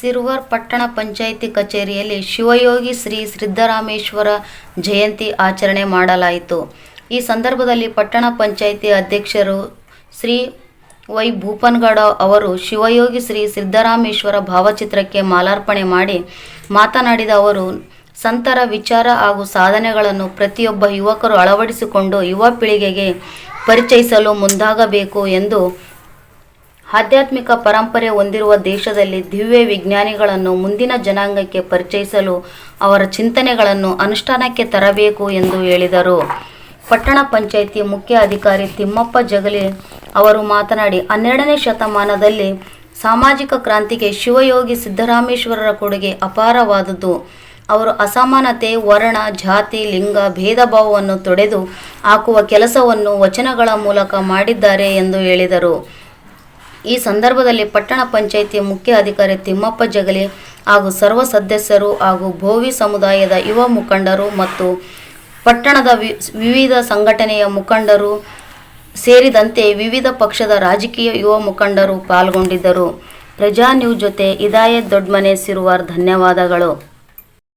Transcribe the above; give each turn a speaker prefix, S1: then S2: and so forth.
S1: ಸಿರುವರ್ ಪಟ್ಟಣ ಪಂಚಾಯಿತಿ ಕಚೇರಿಯಲ್ಲಿ ಶಿವಯೋಗಿ ಶ್ರೀ ಸಿದ್ದರಾಮೇಶ್ವರ ಜಯಂತಿ ಆಚರಣೆ ಮಾಡಲಾಯಿತು. ಈ ಸಂದರ್ಭದಲ್ಲಿ ಪಟ್ಟಣ ಪಂಚಾಯಿತಿ ಅಧ್ಯಕ್ಷರು ಶ್ರೀ ವೈ ಭೂಪನ್ಗೌಡ ಅವರು ಶಿವಯೋಗಿ ಶ್ರೀ ಸಿದ್ದರಾಮೇಶ್ವರ ಭಾವಚಿತ್ರಕ್ಕೆ ಮಾಲಾರ್ಪಣೆ ಮಾಡಿ ಮಾತನಾಡಿದ ಅವರು, ಸಂತರ ವಿಚಾರ ಹಾಗೂ ಸಾಧನೆಗಳನ್ನು ಪ್ರತಿಯೊಬ್ಬ ಯುವಕರು ಅಳವಡಿಸಿಕೊಂಡು ಯುವ ಪೀಳಿಗೆಗೆ ಪರಿಚಯಿಸಲು ಮುಂದಾಗಬೇಕು ಎಂದು ಆಧ್ಯಾತ್ಮಿಕ ಪರಂಪರೆ ಹೊಂದಿರುವ ದೇಶದಲ್ಲಿ ದಿವ್ಯ ವಿಜ್ಞಾನಿಗಳನ್ನು ಮುಂದಿನ ಜನಾಂಗಕ್ಕೆ ಪರಿಚಯಿಸಲು ಅವರ ಚಿಂತನೆಗಳನ್ನು ಅನುಷ್ಠಾನಕ್ಕೆ ತರಬೇಕು ಎಂದು ಹೇಳಿದರು. ಪಟ್ಟಣ ಪಂಚಾಯಿತಿ ಮುಖ್ಯ ಅಧಿಕಾರಿ ತಿಮ್ಮಪ್ಪ ಜಗಲಿ ಅವರು ಮಾತನಾಡಿ, ಹನ್ನೆರಡನೇ ಶತಮಾನದಲ್ಲಿ ಸಾಮಾಜಿಕ ಕ್ರಾಂತಿಗೆ ಶಿವಯೋಗಿ ಸಿದ್ದರಾಮೇಶ್ವರರ ಕೊಡುಗೆ ಅಪಾರವಾದದ್ದು. ಅವರು ಅಸಮಾನತೆ, ವರ್ಣ, ಜಾತಿ, ಲಿಂಗ ಭೇದ ಭಾವವನ್ನು ತೊಡೆದು ಹಾಕುವ ಕೆಲಸವನ್ನು ವಚನಗಳ ಮೂಲಕ ಮಾಡಿದ್ದಾರೆ ಎಂದು ಹೇಳಿದರು. ಈ ಸಂದರ್ಭದಲ್ಲಿ ಪಟ್ಟಣ ಪಂಚಾಯಿತಿ ಮುಖ್ಯ ಅಧಿಕಾರಿ ತಿಮ್ಮಪ್ಪ ಜಗಲಿ ಹಾಗೂ ಸರ್ವ ಸದಸ್ಯರು ಹಾಗೂ ಭೋವಿ ಸಮುದಾಯದ ಯುವ ಮುಖಂಡರು ಮತ್ತು ಪಟ್ಟಣದ ವಿವಿಧ ಸಂಘಟನೆಯ ಮುಖಂಡರು ಸೇರಿದಂತೆ ವಿವಿಧ ಪಕ್ಷದ ರಾಜಕೀಯ ಯುವ ಮುಖಂಡರು ಪಾಲ್ಗೊಂಡಿದ್ದರು. ಪ್ರಜಾ ನ್ಯೂಸ್ ಜೊತೆ ಇದಾಯತ್ ದೊಡ್ಮನೆ ಸಿರುವಾರ್ ಧನ್ಯವಾದಗಳು.